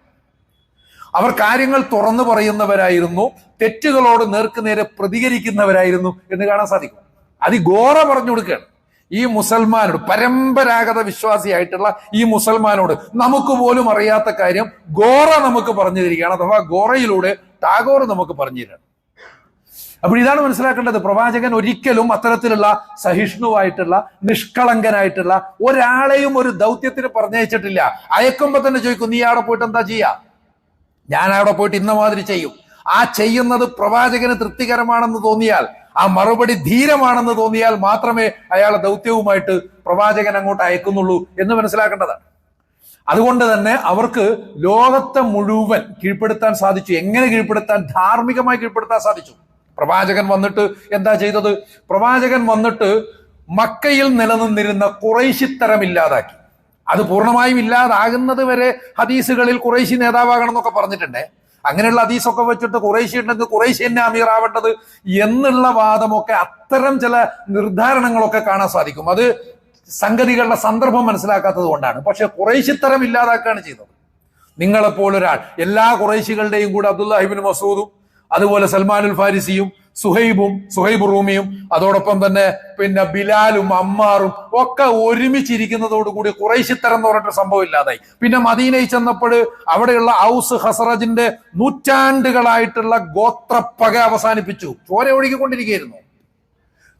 അവർ കാര്യങ്ങൾ തുറന്നു പറയുന്നവരായിരുന്നു തെറ്റുകളോട് നേർക്കുനേരെ പ്രതികരിക്കുന്നവരായിരുന്നു എന്ന് കാണാൻ സാധിക്കും. അത് ഗോറ പറഞ്ഞു കൊടുക്കുകയാണ്. ഈ മുസൽമാനോട് പരമ്പരാഗത വിശ്വാസിയായിട്ടുള്ള ഈ മുസൽമാനോട് നമുക്ക് പോലും അറിയാത്ത കാര്യം ഗോറ നമുക്ക് പറഞ്ഞു തരികയാണ് അഥവാ ഗോറയിലൂടെ ടാഗോർ നമുക്ക് പറഞ്ഞു തരാണ് അപ്പോൾ ഇതാണ് മനസ്സിലാക്കേണ്ടത്. പ്രവാചകൻ ഒരിക്കലും അത്തരത്തിലുള്ള സഹിഷ്ണുവായിട്ടുള്ള നിഷ്കളങ്കനായിട്ടുള്ള ഒരാളെയും ഒരു ദൗത്യത്തിന് പറഞ്ഞയച്ചിട്ടില്ല. അയക്കുമ്പോ തന്നെ ചോദിക്കും നീ അവിടെ പോയിട്ട് എന്താ ചെയ്യാ? ഞാൻ അവിടെ പോയിട്ട് ഇന്ന മാതിരി ചെയ്യും. ആ ചെയ്യുന്നത് പ്രവാചകന് തൃപ്തികരമാണെന്ന് തോന്നിയാൽ ആ മറുപടി ധീരമാണെന്ന് തോന്നിയാൽ മാത്രമേ അയാളെ ദൗത്യവുമായിട്ട് പ്രവാചകൻ അങ്ങോട്ട് അയക്കുന്നുള്ളൂ എന്ന് മനസ്സിലാക്കേണ്ടതാണ്. അതുകൊണ്ട് തന്നെ അവർക്ക് ലോകത്തെ മുഴുവൻ കീഴ്പ്പെടുത്താൻ സാധിച്ചു. എങ്ങനെ കീഴ്പ്പെടുത്താൻ? ധാർമ്മികമായി കീഴ്പ്പെടുത്താൻ സാധിച്ചു. പ്രവാചകൻ വന്നിട്ട് എന്താ ചെയ്തത്? പ്രവാചകൻ വന്നിട്ട് മക്കയിൽ നിലനിന്നിരുന്ന കുറേശിത്തരം ഇല്ലാതാക്കി. അത് പൂർണമായും ഇല്ലാതാകുന്നത് വരെ ഹദീസുകളിൽ കുറേശി നേതാവാകണം എന്നൊക്കെ പറഞ്ഞിട്ടുണ്ടേ. അങ്ങനെയുള്ള ഹദീസൊക്കെ വെച്ചിട്ട് കുറേശി ഉണ്ടെങ്കിൽ കുറേശി തന്നെ അമീറാവേണ്ടത് എന്നുള്ള വാദമൊക്കെ അത്തരം ചില നിർദ്ധാരണങ്ങളൊക്കെ കാണാൻ സാധിക്കും. അത് സംഗതികളുടെ സന്ദർഭം മനസ്സിലാക്കാത്തത് കൊണ്ടാണ്. പക്ഷെ കുറേശിത്തരം ഇല്ലാതാക്കുകയാണ് ചെയ്തത്. നിങ്ങളെപ്പോലൊരാൾ എല്ലാ കുറേശികളുടെയും കൂടെ അബ്ദുല്ലാഹിബിൻ മസൂദും അതുപോലെ സൽമാനുൽ ഫാരിസിയും സുഹൈബും സുഹൈബ് റൂമിയും അതോടൊപ്പം തന്നെ പിന്നെ ബിലാലും അമ്മാറും ഒക്കെ ഒരുമിച്ചിരിക്കുന്നതോടുകൂടി കുറേശിത്തരം എന്ന് പറഞ്ഞിട്ട് സംഭവം ഇല്ലാതായി. പിന്നെ മദീനയിൽ ചെന്നപ്പോൾ അവിടെയുള്ള ഔസ് ഹസറജിന്റെ നൂറ്റാണ്ടുകളായിട്ടുള്ള ഗോത്രപ്പക അവസാനിപ്പിച്ചു. ചോര ഒഴുകിക്കൊണ്ടിരിക്കുകയായിരുന്നു.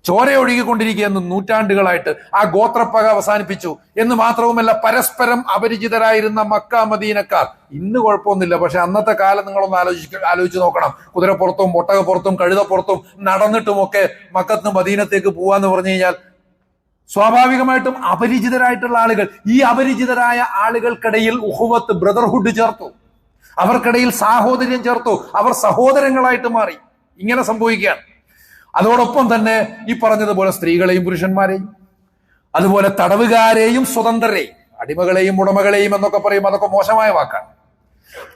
ചോര ഒഴുകിക്കൊണ്ടിരിക്കുകയെന്ന് നൂറ്റാണ്ടുകളായിട്ട് ആ ഗോത്രപ്പക അവസാനിപ്പിച്ചു. എന്ന് മാത്രവുമല്ല പരസ്പരം അപരിചിതരായിരുന്ന മക്ക മദീനക്കാർ. ഇന്ന് കുഴപ്പമൊന്നുമില്ല പക്ഷെ അന്നത്തെ കാലം നിങ്ങളൊന്ന് ആലോചിക്ക ആലോചിച്ച് നോക്കണം. കുതിരപ്പുറത്തും ഒട്ടകപ്പുറത്തും കഴുതപ്പുറത്തും നടന്നിട്ടുമൊക്കെ മക്കത്ത് മദീനത്തേക്ക് പോവാന്ന് പറഞ്ഞു കഴിഞ്ഞാൽ സ്വാഭാവികമായിട്ടും അപരിചിതരായിട്ടുള്ള ആളുകൾ ഈ അപരിചിതരായ ആളുകൾക്കിടയിൽ ഉഹുവത്ത് ബ്രദർഹുഡ് ചേർത്തു. അവർക്കിടയിൽ സാഹോദര്യം ചേർത്തു. അവർ സഹോദരങ്ങളായിട്ട് മാറി. ഇങ്ങനെ സംഭവിക്കുകയാണ്. അതോടൊപ്പം തന്നെ ഈ പറഞ്ഞതുപോലെ സ്ത്രീകളെയും പുരുഷന്മാരെയും അതുപോലെ തടവുകാരെയും സ്വതന്ത്രരെയും അടിമകളെയും ഉടമകളെയും എന്നൊക്കെ പറയും അതൊക്കെ മോശമായ വാക്കാണ്.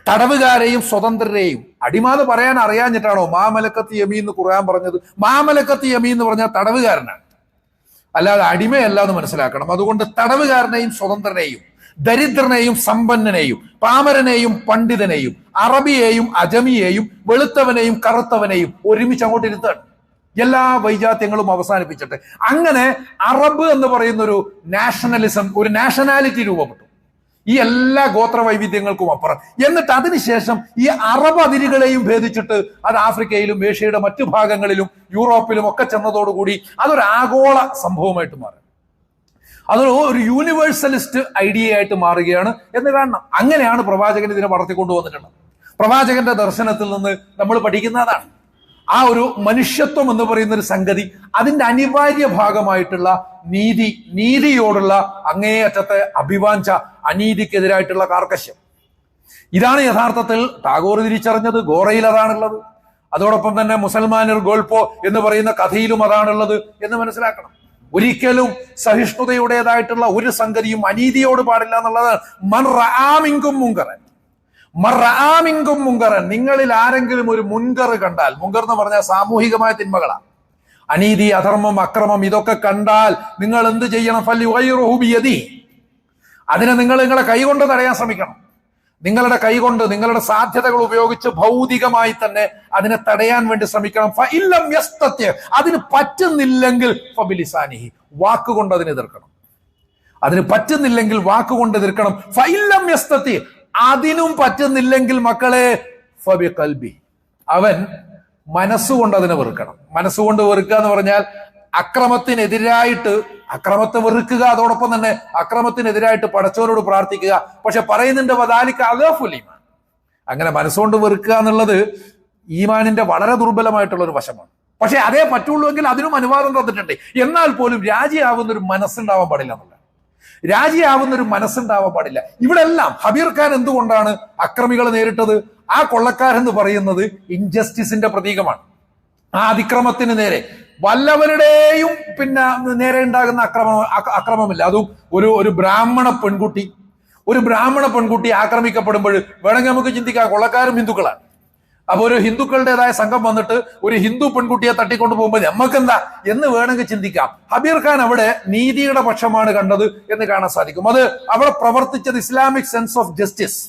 തടവുകാരെയും സ്വതന്ത്രരെയും അടിമ എന്ന് പറയാൻ അറിയാഞ്ഞിട്ടാണോ മാമലക്കത്ത് യമി എന്ന് ഖുർആൻ പറഞ്ഞത്? മാമലക്കത്ത് യമി എന്ന് പറഞ്ഞാൽ തടവുകാരനാണ്. അല്ലാതെ അടിമയല്ല എന്ന് മനസ്സിലാക്കണം. അതുകൊണ്ട് തടവുകാരനെയും സ്വതന്ത്രനെയും ദരിദ്രനെയും സമ്പന്നനെയും പാമരനെയും പണ്ഡിതനെയും അറബിയെയും അജമിയെയും വെളുത്തവനെയും കറുത്തവനെയും ഒരുമിച്ച് അങ്ങോട്ട് ഇരുത്താണ് എല്ലാ വൈജാത്യങ്ങളും അവസാനിപ്പിച്ചിട്ട്. അങ്ങനെ അറബ് എന്ന് പറയുന്ന ഒരു നാഷണലിസം ഒരു നാഷണാലിറ്റി രൂപപ്പെട്ടു. ഈ എല്ലാ ഗോത്ര വൈവിധ്യങ്ങൾക്കും അപ്പുറം. എന്നിട്ട് അതിനുശേഷം ഈ അറബ് അതിരുകളെയും ഭേദിച്ചിട്ട് അത് ആഫ്രിക്കയിലും ഏഷ്യയുടെ മറ്റു ഭാഗങ്ങളിലും യൂറോപ്പിലും ഒക്കെ ചെന്നതോടുകൂടി അതൊരു ആഗോള സംഭവമായിട്ട് മാറി. അതൊരു ഒരു യൂണിവേഴ്സലിസ്റ്റ് ഐഡിയ ആയിട്ട് മാറുകയാണ് എന്ന് കാണണം. അങ്ങനെയാണ് പ്രവാചകൻ ഇതിനെ വളർത്തിക്കൊണ്ടു വന്നിട്ടുള്ളത് പ്രവാചകന്റെ ദർശനത്തിൽ നിന്ന് നമ്മൾ പഠിക്കുന്നതാണ്. ആ ഒരു മനുഷ്യത്വം എന്ന് പറയുന്ന ഒരു സംഗതി അതിന്റെ അനിവാര്യ ഭാഗമായിട്ടുള്ള നീതി നീതിയോടുള്ള അങ്ങേയറ്റത്തെ അഭിവാഞ്ച അനീതിക്കെതിരായിട്ടുള്ള കാർക്കശ്യം. ഇതാണ് യഥാർത്ഥത്തിൽ ടാഗോർ തിരിച്ചറിഞ്ഞത് ഗോറയിൽ അതാണുള്ളത്. അതോടൊപ്പം തന്നെ മുസൽമാനിർ ഗോൾപോ എന്ന് പറയുന്ന കഥയിലും അതാണുള്ളത് എന്ന് മനസ്സിലാക്കണം. ഒരിക്കലും സഹിഷ്ണുതയുടേതായിട്ടുള്ള ഒരു സംഗതിയും അനീതിയോട് പാടില്ല എന്നുള്ളത് മൻ റാമിങ്കും മുങ്കറൻ മറാമിങ്കും മുങ്കറൻ. നിങ്ങളിൽ ആരെങ്കിലും ഒരു മുൻകർ കണ്ടാൽ മുങ്കർ എന്ന് പറഞ്ഞാൽ സാമൂഹികമായ തിന്മകളാണ്. അനീതി അധർമ്മം അക്രമം ഇതൊക്കെ കണ്ടാൽ നിങ്ങൾ എന്ത് ചെയ്യണം? ഫല്ലി വൈറുഹുബിയതി അതിനെ നിങ്ങൾ നിങ്ങളെ കൈകൊണ്ട് തടയാൻ ശ്രമിക്കണം. നിങ്ങളുടെ കൈകൊണ്ട് നിങ്ങളുടെ സാധ്യതകൾ ഉപയോഗിച്ച് ഭൗതികമായി തന്നെ അതിനെ തടയാൻ വേണ്ടി ശ്രമിക്കണം. ഫഇല്ലം യസ്തത്യ. അതിന് പറ്റുന്നില്ലെങ്കിൽ ഫബിലിസാനിഹി വാക്കുകൊണ്ട് അതിനെ എതിർക്കണം. അതിന് പറ്റുന്നില്ലെങ്കിൽ വാക്കുകൊണ്ട് എതിർക്കണം. ഫൈലം യസ്തത്തി അതിനും പറ്റുന്നില്ലെങ്കിൽ മക്കളെ ഫബി കൽബി. അവൻ മനസ്സുകൊണ്ട് അതിനെ വെറുക്കണം. മനസ്സുകൊണ്ട് വെറുക്കുക എന്ന് പറഞ്ഞാൽ അക്രമത്തിനെതിരായിട്ട് അക്രമത്തെ വെറുക്കുക അതോടൊപ്പം തന്നെ അക്രമത്തിനെതിരായിട്ട് പടച്ചവരോട് പ്രാർത്ഥിക്കുക. പക്ഷെ പറയുന്നുണ്ട് വദാലിക്ക് അഗഫുലീമാൻ അങ്ങനെ മനസ്സുകൊണ്ട് വെറുക്കുക എന്നുള്ളത് ഈമാനിന്റെ വളരെ ദുർബലമായിട്ടുള്ള ഒരു വശമാണ്. പക്ഷെ അതേ പറ്റുള്ളൂ എങ്കിൽ അതിനും അനുവാദം തന്നിട്ടുണ്ട്. എന്നാൽ പോലും രാജിയാവുന്ന ഒരു മനസ്സുണ്ടാവാൻ പാടില്ല എന്നുള്ള രാജിയാവുന്ന ഒരു മനസ്സുണ്ടാവാൻ പാടില്ല. ഇവിടെ എല്ലാം ഹബീർ ഖാൻ എന്തുകൊണ്ടാണ് അക്രമികളെ നേരിട്ടത്? ആ കൊള്ളക്കാരെന്ന് പറയുന്നത് ഇൻജസ്റ്റിസിന്റെ പ്രതീകമാണ്. ആ അതിക്രമത്തിന് നേരെ. വല്ലവരുടെയും പിന്നെ നേരെ ഉണ്ടാകുന്ന അക്രമം അക്രമമില്ല. അതും ഒരു ഒരു ബ്രാഹ്മണ പെൺകുട്ടി. ഒരു ബ്രാഹ്മണ പെൺകുട്ടി ആക്രമിക്കപ്പെടുമ്പോൾ വേണമെങ്കിൽ നമുക്ക് ചിന്തിക്കാം കൊള്ളക്കാരും ഹിന്ദുക്കളാണ്. അപ്പൊ ഒരു ഹിന്ദുക്കളുടേതായ സംഘം വന്നിട്ട് ഒരു ഹിന്ദു പെൺകുട്ടിയെ തട്ടിക്കൊണ്ടു പോകുമ്പോൾ നമ്മക്കെന്താ എന്ന് വേണമെങ്കിൽ ചിന്തിക്കാം. ഹബീർ ഖാൻ അവിടെ നീതിയുടെ പക്ഷമാണ് കണ്ടത് എന്ന് കാണാൻ സാധിക്കും. അത് അവിടെ പ്രവർത്തിച്ചത് ഇസ്ലാമിക് സെൻസ് ഓഫ് ജസ്റ്റിസ്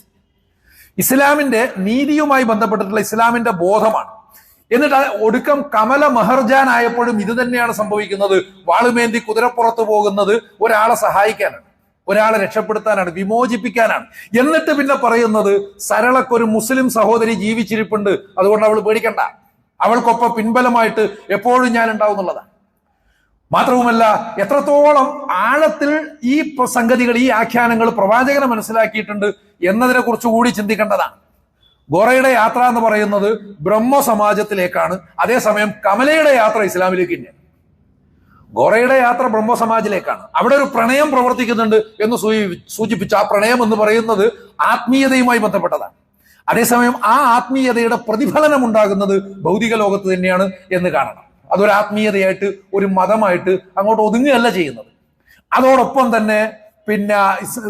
ഇസ്ലാമിന്റെ നീതിയുമായി ബന്ധപ്പെട്ടിട്ടുള്ള ഇസ്ലാമിന്റെ ബോധമാണ്. എന്നിട്ട് ഒടുക്കം കമല മഹർജാൻ ആയപ്പോഴും ഇത് തന്നെയാണ് സംഭവിക്കുന്നത്. വാളുമേന്തി കുതിരപ്പുറത്ത് പോകുന്നത് ഒരാളെ സഹായിക്കാനാണ്. ഒരാളെ രക്ഷപ്പെടുത്താനാണ് വിമോചിപ്പിക്കാനാണ്. എന്നിട്ട് പിന്നെ പറയുന്നത് സരളക്കൊരു മുസ്ലിം സഹോദരി ജീവിച്ചിരിപ്പുണ്ട് അതുകൊണ്ട് അവൾ പേടിക്കണ്ട. അവൾക്കൊപ്പം പിൻബലമായിട്ട് എപ്പോഴും ഞാൻ ഉണ്ടാവും എന്നുള്ളതാണ് മാത്രവുമല്ല എത്രത്തോളം ആഴത്തിൽ ഈ സംഗതികൾ ഈ ആഖ്യാനങ്ങൾ പ്രവാചകനെ മനസ്സിലാക്കിയിട്ടുണ്ട് എന്നതിനെ കുറിച്ച് കൂടി ചിന്തിക്കേണ്ടതാണ്. ഗോറയുടെ യാത്ര എന്ന് പറയുന്നത് ബ്രഹ്മ സമാജത്തിലേക്കാണ് അതേസമയം കമലയുടെ യാത്ര ഇസ്ലാമിലേക്ക് തന്നെയാണ് ഗോറയുടെ യാത്ര ബ്രഹ്മസമാജിലേക്കാണ്. അവിടെ ഒരു പ്രണയം പ്രവർത്തിക്കുന്നുണ്ട് എന്ന് സൂചി- സൂചിപ്പിച്ച ആ പ്രണയം എന്ന് പറയുന്നത് ആത്മീയതയുമായി ബന്ധപ്പെട്ടതാണ്. അതേസമയം ആ ആത്മീയതയുടെ പ്രതിഫലനം ഉണ്ടാകുന്നത് ഭൗതിക ലോകത്ത് തന്നെയാണ് എന്ന് കാണണം. അതൊരു ആത്മീയതയായിട്ട് ഒരു മതമായിട്ട് അങ്ങോട്ട് ഒതുങ്ങുകയല്ല ചെയ്യുന്നത്. അതോടൊപ്പം തന്നെ പിന്നെ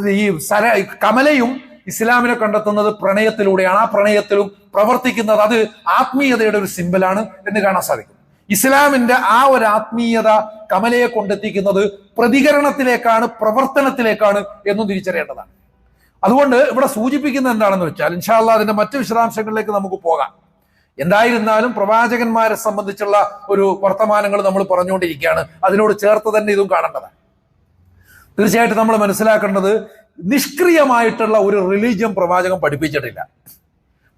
ഈ സര കമലയും ഇസ്ലാമിനെ കണ്ടെത്തുന്നത് പ്രണയത്തിലൂടെയാണ്. ആ പ്രണയത്തിലും പ്രവർത്തിക്കുന്നത് അത് ആത്മീയതയുടെ ഒരു സിമ്പലാണ് എന്ന് കാണാൻ സാധിക്കും. ഇസ്ലാമിന്റെ ആ ഒരു ആത്മീയത കമലയെ കൊണ്ടെത്തിക്കുന്നത് പ്രതികരണത്തിലേക്കാണ് പ്രവർത്തനത്തിലേക്കാണ് എന്നും തിരിച്ചറിയേണ്ടതാണ്. അതുകൊണ്ട് ഇവിടെ സൂചിപ്പിക്കുന്നത് എന്താണെന്ന് വെച്ചാൽ ഇൻഷാല്ല അതിന്റെ മറ്റു വിശദാംശങ്ങളിലേക്ക് നമുക്ക് പോകാം. എന്തായിരുന്നാലും പ്രവാചകന്മാരെ സംബന്ധിച്ചുള്ള ഒരു വർത്തമാനങ്ങൾ നമ്മൾ പറഞ്ഞുകൊണ്ടിരിക്കുകയാണ്. അതിനോട് ചേർത്ത് തന്നെ ഇതും കാണേണ്ടതാണ്. തീർച്ചയായിട്ടും നമ്മൾ മനസ്സിലാക്കേണ്ടത് നിഷ്ക്രിയമായിട്ടുള്ള ഒരു റിലീജിയൻ പ്രവാചകം പഠിപ്പിച്ചിട്ടില്ല.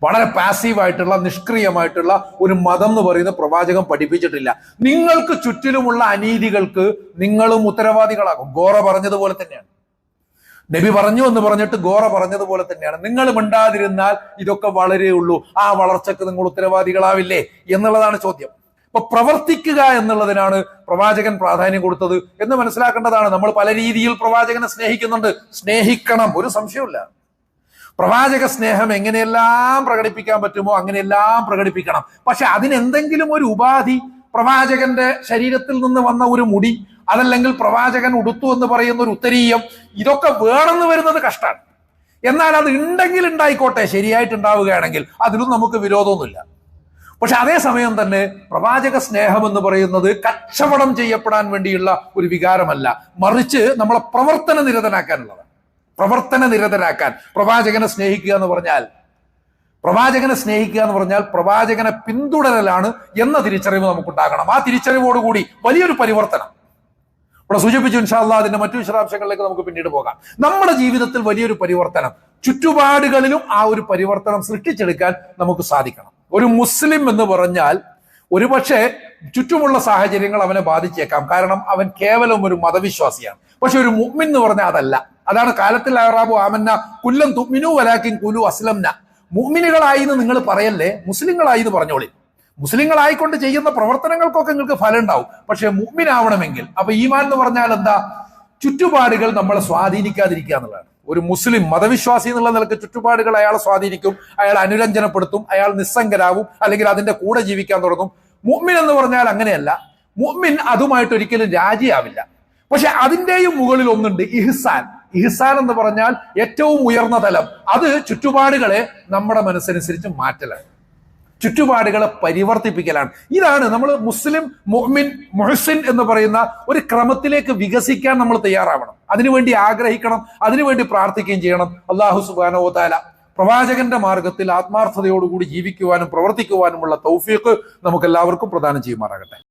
വളരെ പാസീവായിട്ടുള്ള നിഷ്ക്രിയമായിട്ടുള്ള ഒരു മതം എന്ന് പറയുന്ന പ്രവാചകം പഠിപ്പിച്ചിട്ടില്ല. നിങ്ങൾക്ക് ചുറ്റിലുമുള്ള അനീതികൾക്ക് നിങ്ങളും ഉത്തരവാദികളാകും. ഗോറ പറഞ്ഞതുപോലെ തന്നെയാണ്. നബി പറഞ്ഞു എന്ന് പറഞ്ഞിട്ട് ഗോറ പറഞ്ഞതുപോലെ തന്നെയാണ്. നിങ്ങൾ മിണ്ടാതിരുന്നാൽ ഇതൊക്കെ വളരെയുള്ളൂ ആ വളർച്ചക്ക് നിങ്ങൾ ഉത്തരവാദികളാവില്ലേ എന്നുള്ളതാണ് ചോദ്യം. അപ്പൊ പ്രവർത്തിക്കുക എന്നുള്ളതിനാണ് പ്രവാചകൻ പ്രാധാന്യം കൊടുത്തത് എന്ന് മനസ്സിലാക്കേണ്ടതാണ്. നമ്മൾ പല രീതിയിൽ പ്രവാചകനെ സ്നേഹിക്കുന്നുണ്ട്. സ്നേഹിക്കണം. ഒരു സംശയമില്ല പ്രവാചക സ്നേഹം എങ്ങനെയെല്ലാം പ്രകടിപ്പിക്കാൻ പറ്റുമോ അങ്ങനെയെല്ലാം പ്രകടിപ്പിക്കണം. പക്ഷെ അതിനെന്തെങ്കിലും ഒരു ഉപാധി പ്രവാചകന്റെ ശരീരത്തിൽ നിന്ന് വന്ന ഒരു മുടി അതല്ലെങ്കിൽ പ്രവാചകൻ ഉടുത്തു എന്ന് പറയുന്ന ഒരു ഉത്തരീയം ഇതൊക്കെ വേണമെന്ന് വരുന്നത് കഷ്ടമാണ്. എന്നാൽ അത് ഉണ്ടെങ്കിൽ ഉണ്ടായിക്കോട്ടെ ശരിയായിട്ടുണ്ടാവുകയാണെങ്കിൽ അതിലും നമുക്ക് വിരോധമൊന്നുമില്ല. പക്ഷെ അതേസമയം തന്നെ പ്രവാചക സ്നേഹം എന്ന് പറയുന്നത് കച്ചവടം ചെയ്യപ്പെടാൻ വേണ്ടിയുള്ള ഒരു വികാരമല്ല. മറിച്ച് നമ്മളെ പ്രവർത്തന നിരതനാക്കാനുള്ളതാണ്. പ്രവർത്തന നിരതരാക്കാൻ പ്രവാചകനെ സ്നേഹിക്കുക എന്ന് പറഞ്ഞാൽ പ്രവാചകനെ സ്നേഹിക്കുക എന്ന് പറഞ്ഞാൽ പ്രവാചകനെ പിന്തുടരലാണ് എന്ന തിരിച്ചറിവ് നമുക്കുണ്ടാകണം. ആ തിരിച്ചറിവോടുകൂടി വലിയൊരു പരിവർത്തനം. ഇവിടെ സൂചിപ്പിച്ചു ഇൻഷാല്ല അതിന്റെ മറ്റു വിശദാംശങ്ങളിലേക്ക് നമുക്ക് പിന്നീട് പോകാം. നമ്മുടെ ജീവിതത്തിൽ വലിയൊരു പരിവർത്തനം ചുറ്റുപാടുകളിലും ആ ഒരു പരിവർത്തനം സൃഷ്ടിച്ചെടുക്കാൻ നമുക്ക് സാധിക്കണം. ഒരു മുസ്ലിം എന്ന് പറഞ്ഞാൽ ഒരുപക്ഷെ ചുറ്റുമുള്ള സാഹചര്യങ്ങൾ അവനെ ബാധിച്ചേക്കാം. കാരണം അവൻ കേവലം ഒരു മതവിശ്വാസിയാണ്. പക്ഷെ ഒരു മുഗ്മിൻ എന്ന് പറഞ്ഞാൽ അതല്ല. അതാണ് കാലത്തിൽ അറാബു ആമന്ന കുല്ലം തുമിനു വലാക്കിൻ കുലു അസ്ലംന. മുഅ്മിനുകളായി എന്ന് നിങ്ങൾ പറയല്ലേ? മുസ്ലിങ്ങളായി എന്ന് പറഞ്ഞോളി. മുസ്ലിങ്ങളായിക്കൊണ്ട് ചെയ്യുന്ന പ്രവർത്തനങ്ങൾക്കൊക്കെ നിങ്ങൾക്ക് ഫലം ഉണ്ടാവും പക്ഷെ മുഅ്മിനാവണമെങ്കിൽ അപ്പൊ ഈമാൻ എന്ന് പറഞ്ഞാൽ എന്താ? ചുറ്റുപാടുകൾ നമ്മളെ സ്വാധീനിക്കാതിരിക്കുക എന്നുള്ളതാണ്. ഒരു മുസ്ലിം മതവിശ്വാസി എന്നുള്ള നിലയ്ക്ക് ചുറ്റുപാടുകൾ അയാളെ സ്വാധീനിക്കും അയാൾ അനുരഞ്ജനപ്പെടുത്തും അയാൾ നിസ്സംഗരാകും അല്ലെങ്കിൽ അതിന്റെ കൂടെ ജീവിക്കാൻ തുടങ്ങും. മുഅ്മിൻ എന്ന് പറഞ്ഞാൽ അങ്ങനെയല്ല. മുഅ്മിൻ അതുമായിട്ട് ഒരിക്കലും രാജിയാവില്ല. പക്ഷെ അതിന്റെയും മുകളിൽ ഒന്നുണ്ട് ഇഹ്സാൻ. ഇഹ്സാൻ എന്ന് പറഞ്ഞാൽ ഏറ്റവും ഉയർന്ന തലം. അത് ചുറ്റുപാടുകളെ നമ്മുടെ മനസ്സനുസരിച്ച് മാറ്റലാണ്. ചുറ്റുപാടുകളെ പരിവർത്തിപ്പിക്കലാണ്. ഇതാണ് നമ്മൾ മുസ്ലിം മുഹ്മിൻ മുഹസിൻ എന്ന് പറയുന്ന ഒരു ക്രമത്തിലേക്ക് വികസിക്കാൻ നമ്മൾ തയ്യാറാവണം. അതിനുവേണ്ടി ആഗ്രഹിക്കണം അതിനുവേണ്ടി പ്രാർത്ഥിക്കുകയും ചെയ്യണം. അള്ളാഹു സുബാനോ താല പ്രവാചകന്റെ മാർഗത്തിൽ ആത്മാർത്ഥതയോടുകൂടി ജീവിക്കുവാനും പ്രവർത്തിക്കുവാനുമുള്ള തൗഫീഖ് നമുക്ക് എല്ലാവർക്കും പ്രദാനം ചെയ്യുമാറാകട്ടെ.